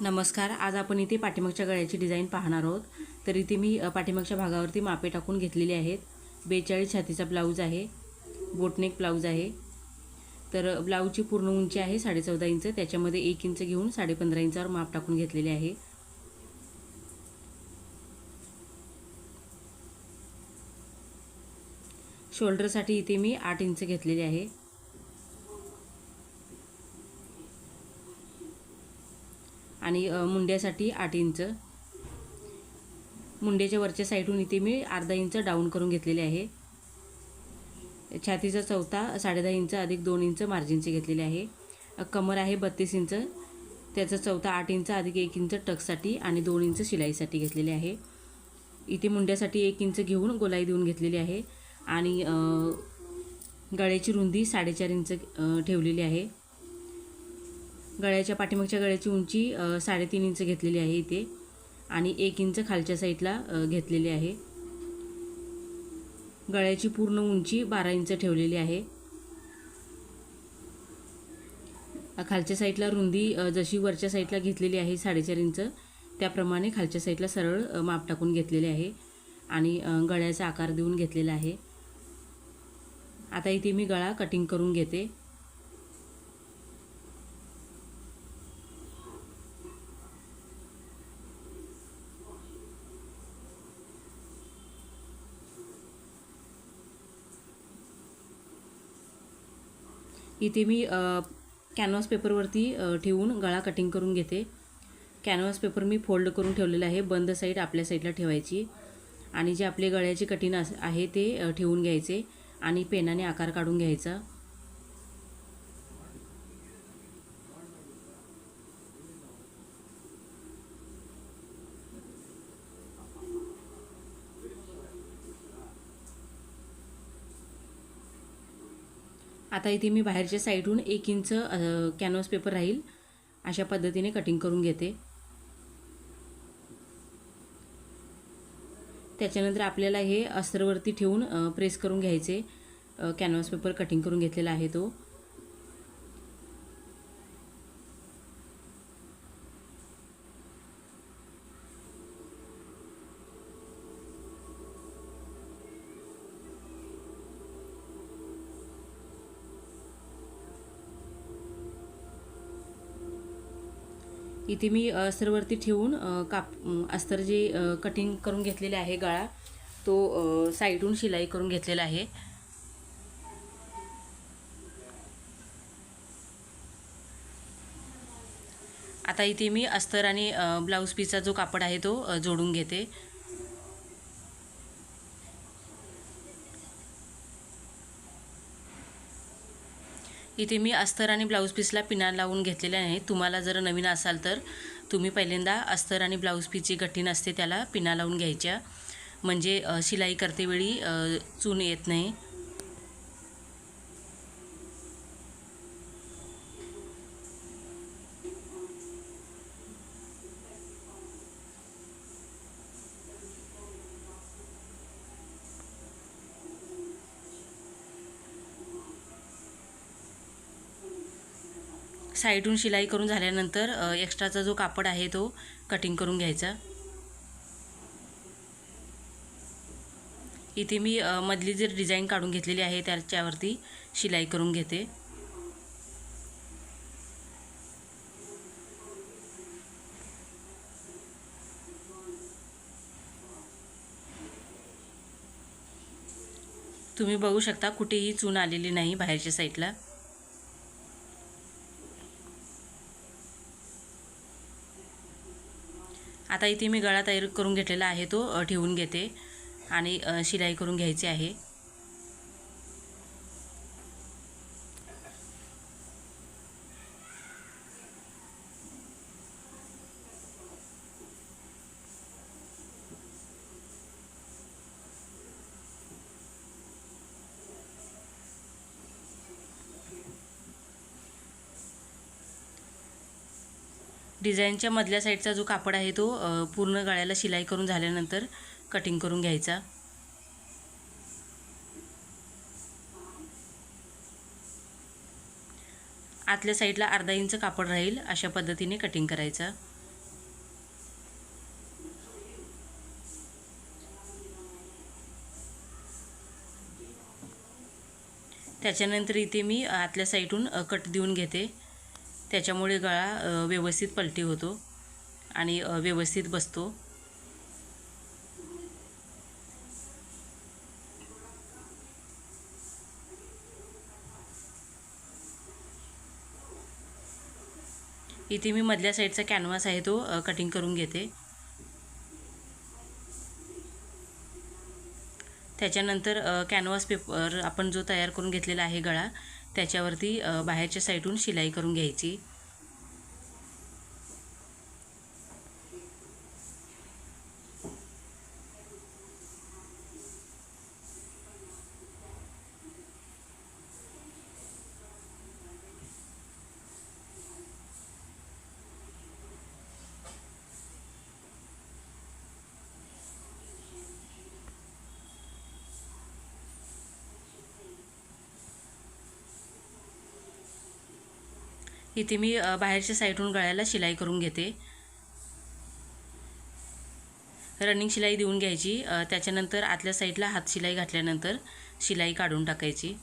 नमस्कार आज आपण इथे पाठीमागच्या गळ्याची डिझाईन पाहणार आहोत. तर इथे मी पाठीमागच्या भागावरती मापे टाकून घेतलेले आहेत. बेचाळीस छातीचा ब्लाऊज आहे बोटनेक ब्लाऊज आहे. तर ब्लाऊजची पूर्ण उंची आहे साडेचौदा इंच त्याच्यामध्ये एक इंच घेऊन साडेपंधरा इंचावर माप टाकून घेतलेले आहे. शोल्डरसाठी इथे मी आठ इंच घेतलेले आहे. आणि मुंड्यासाठी आठ इंच. मुंड्याच्या वरच्या साईडहून इथे मी अर्धा इंच डाऊन करून घेतलेले आहे. छातीचा चौथा साडेदहा इंच अधिक दोन इंच मार्जिनचे घेतलेले आहे. कमर आहे बत्तीस इंच. त्याचा चौथा आठ इंच अधिक एक इंच टकसाठी आणि दोन इंच शिलाईसाठी घेतलेले आहे. इथे मुंड्यासाठी एक इंच घेऊन गोलाई देऊन घेतलेली आहे. आणि गळ्याची रुंदी साडेचार इंच ठेवलेली आहे. गळ्याच्या पाठीमागच्या गळ्याची उंची साडेतीन इंच घेतलेली आहे इथे. आणि एक इंच खालच्या साईडला घेतलेली आहे. गळ्याची पूर्ण उंची बारा इंच ठेवलेली आहे. खालच्या साईडला रुंदी जशी वरच्या साईडला घेतलेली आहे साडेचार इंच त्याप्रमाणे खालच्या साईडला सरळ माप टाकून घेतलेले आहे. आणि गळ्याचा आकार देऊन घेतलेला आहे. आता इथे मी गळा कटिंग करून घेते. तिथे मी कॅनव्हास पेपरवरती ठेवून गळा कटिंग करून घेते. कॅनव्हास पेपर मी फोल्ड करून ठेवलेला आहे बंद साईड आपल्या साईडला ठेवायची. आणि जे आपले गळ्याचे कटिंग अस आहे ते ठेवून घ्यायचे. आणि पेनाने आकार काढून घ्यायचा. आता इथे मी बाहेरच्या साईडहून एक इंच कॅनव्हास पेपर राहील. अशा पद्धतीने कटिंग करून घेते. त्याच्यानंतर आपल्याला हे अस्त्रवरती ठेवून प्रेस करून घ्यायचे. कॅनव्हास पेपर कटिंग करून घेतलेला आहे तो. इथे मी अस्तरवरती ठेवून काप अस्तर जे कटिंग करून घेतलेले आहे गळा तो अ, साईडहून शिलाई करून घेतलेला आहे. आता इथे मी अस्तर आणि ब्लाऊज पीसचा जो कापड आहे तो जोडून घेते. इथे मी अस्तर आणि ब्लाऊज पीसला पिना लावून घेतलेल्या आहे. तुम्हाला जर नवीन असाल तर तुम्ही पहिल्यांदा अस्तर आणि ब्लाऊज पीसची गठीण असते त्याला पिना लावून घ्यायच्या. म्हणजे शिलाई करतेवेळी चून येत नाही. साईडून शिलाई करून झाल्यानंतर एक्स्ट्राचा जो कापड आहे तो कटिंग करून घ्यायचा. इथे मी मधली जी डिझाईन काढून घेतलेली आहे त्याच्यावरती शिलाई करून घेते. तुम्ही बघू शकता कुठेही चून आलेली नाही बाहेरच्या साईडला आता इथे मी गळा तयार करून घेतलेला आहे तो ठेवून घेते आणि शिलाई करून घ्यायची आहे. डिझाईनच्या मधल्या साईडचा जो कापड आहे तो पूर्ण गळ्याला शिलाई करून झाल्यानंतर कटिंग करून घ्यायचा. आतल्या साईडला अर्धा इंच कापड राहील अशा पद्धतीने कटिंग करायचा. त्याच्यानंतर इथे मी आतल्या साईडून कट देऊन घेते. त्याच्यामुळे गळा व्यवस्थित पलटी होतो आणि व्यवस्थित बसतो. इथे मी मधल्या साईडचा कॅनव्हास आहे तो कटिंग करून घेते. त्याच्यानंतर कॅनव्हास पेपर आपण जो तयार करून घेतलेला आहे गळा त्याच्यावरती बाहेरच्या साईडून शिलाई करून घ्यायची. इथे मी बाहेरच्या साईडहून गळ्याला शिलाई करून घेते. रनिंग शिलाई देऊन घ्यायची. त्याच्यानंतर आतल्या साईडला हात शिलाई घातल्यानंतर शिलाई काढून टाकायची.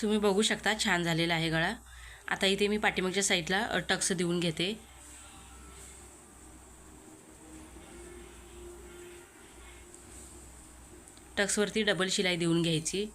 तुम्ही बघू शकता छान झालेला आहे गळा. आता इथे मी पाठीमागच्या साईडला टक्स देऊन घेते. टक्सवरती डबल शिलाई देऊन घ्यायची.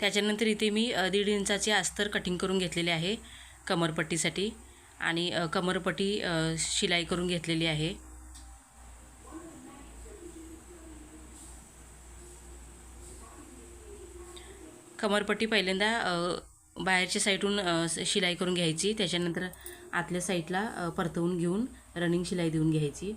त्याच्यानंतर इथे मी दीड इंचाचे अस्तर कटिंग करून घेतलेले आहे कमरपट्टीसाठी. आणि कमरपट्टी शिलाई करून घेतलेली आहे. कमरपट्टी पहिल्यांदा बाहेरच्या साईडून शिलाई करून घ्यायची. त्याच्यानंतर आतल्या साईडला परतवून घेऊन रनिंग शिलाई देऊन घ्यायची.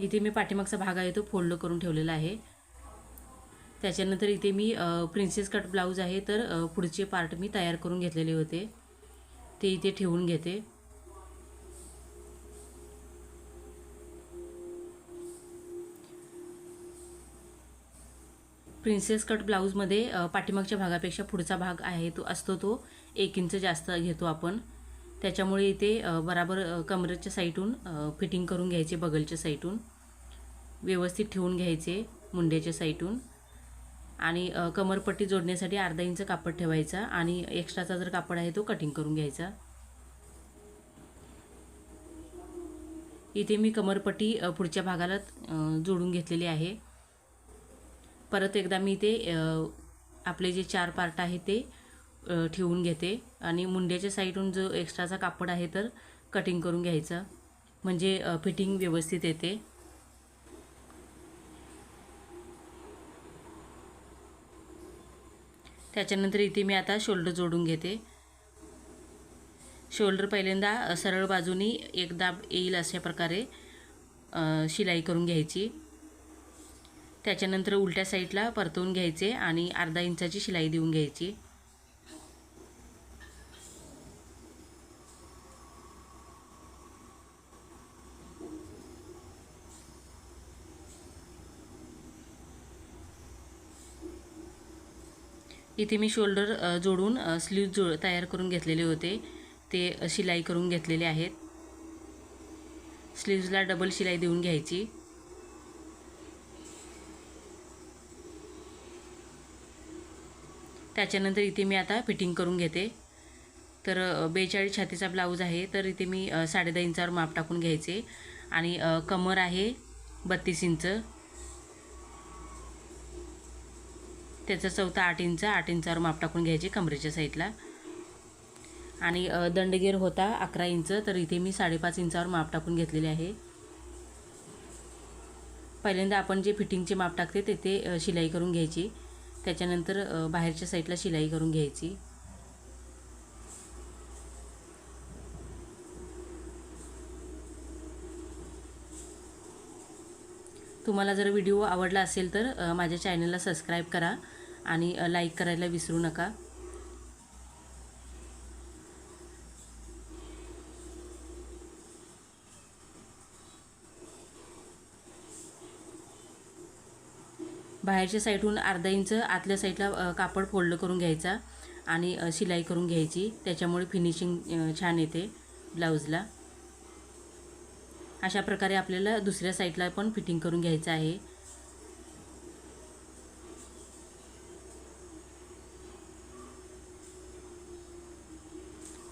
इथे मी पाठीमागचा भाग आहे तो फोल्ड करून ठेवलेला आहे. त्याच्यानंतर इथे मी प्रिन्सेस कट ब्लाऊज आहे तर पुढचे पार्ट मी तयार करून घेतलेले होते. ते इथे ठेवून घेते. प्रिन्सेस कट ब्लाऊजमध्ये पाठीमागच्या भागापेक्षा पुढचा भाग आहे तो असतो तो एक इंच जास्त घेतो आपण. त्याच्यामुळे इथे बराबर कमरेच्या साईटहून फिटिंग करून घ्यायचे बगलच्या साईटून व्यवस्थित ठेवून घ्यायचे मुंड्याच्या साईटहून. आणि कमरपट्टी जोडण्यासाठी अर्धा इंच कापड ठेवायचा आणि एक्स्ट्राचा जर कापड आहे तो कटिंग करून घ्यायचा. इथे मी कमरपट्टी पुढच्या भागाला जोडून घेतलेली आहे. परत एकदा मी इथे आपले जे चार पार्ट आहे ते ठेवून घेते आणि मुंड्याच्या साईडून जो एक्स्ट्राचा कापड आहे तर कटिंग करून घ्यायचं. म्हणजे फिटिंग व्यवस्थित येते. त्याच्यानंतर इथे मी आता शोल्डर जोडून घेते. शोल्डर पहिल्यांदा सरळ बाजूनी एक दाब येईल अशा प्रकारे शिलाई करून घ्यायची. त्याच्यानंतर उलट्या साईडला परतवून घ्यायचे आणि अर्धा इंचाची शिलाई देऊन घ्यायची. इथे मी शोल्डर जोडून स्लीव जो तयार करून घेतलेले होते ते शिलाई करून घेतलेले आहेत. स्लीव्जला डबल शिलाई देऊन घ्यायची. त्याच्यानंतर इथे मी आता फिटिंग करून घेते. तर बेचाळीस छातीचा ब्लाऊज आहे तर इथे मी साडेदहा इंचावर माप टाकून घ्यायचे. आणि कमर आहे बत्तीस इंच. त्याचा चौथा आठ इंच आठ इंचावर माप टाकून घ्यायचे कमरेच्या साईडला. आणि दंडगेर होता अकरा इंच तर इथे मी साडेपाच इंचावर माप टाकून घेतलेले आहे. पहिल्यांदा आपण जे फिटिंगचे माप टाकते तेथे ते शिलाई करून घ्यायची. त्याच्यानंतर बाहेरच्या साईडला शिलाई करून घ्यायची. तुम्हाला जर व्हिडिओ आवडला असेल तर माझ्या चॅनलला सबस्क्राईब करा. आणि लाईक करायला विसरू नका. बाहेरच्या साईडहून अर्धा इंच आतल्या साईडला कापड फोल्ड करून घ्यायचा आणि शिलाई करून घ्यायची. त्याच्यामुळे फिनिशिंग छान येते ब्लाऊजला. अशा प्रकारे आपल्याला दुसऱ्या साईडला पण फिटिंग करून घ्यायचं आहे.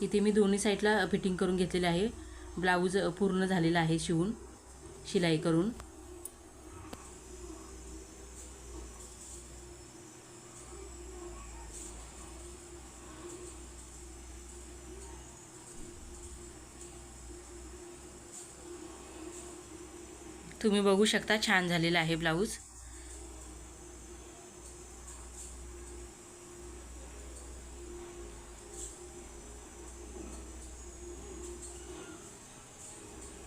इथे मी दोन्ही साईडला फिटिंग करून घेतलेले आहे. ब्लाऊज पूर्ण झालेला आहे शिवून. शिलाई करून. तुम्ही बघू शकता छान झालेला आहे ब्लाऊज.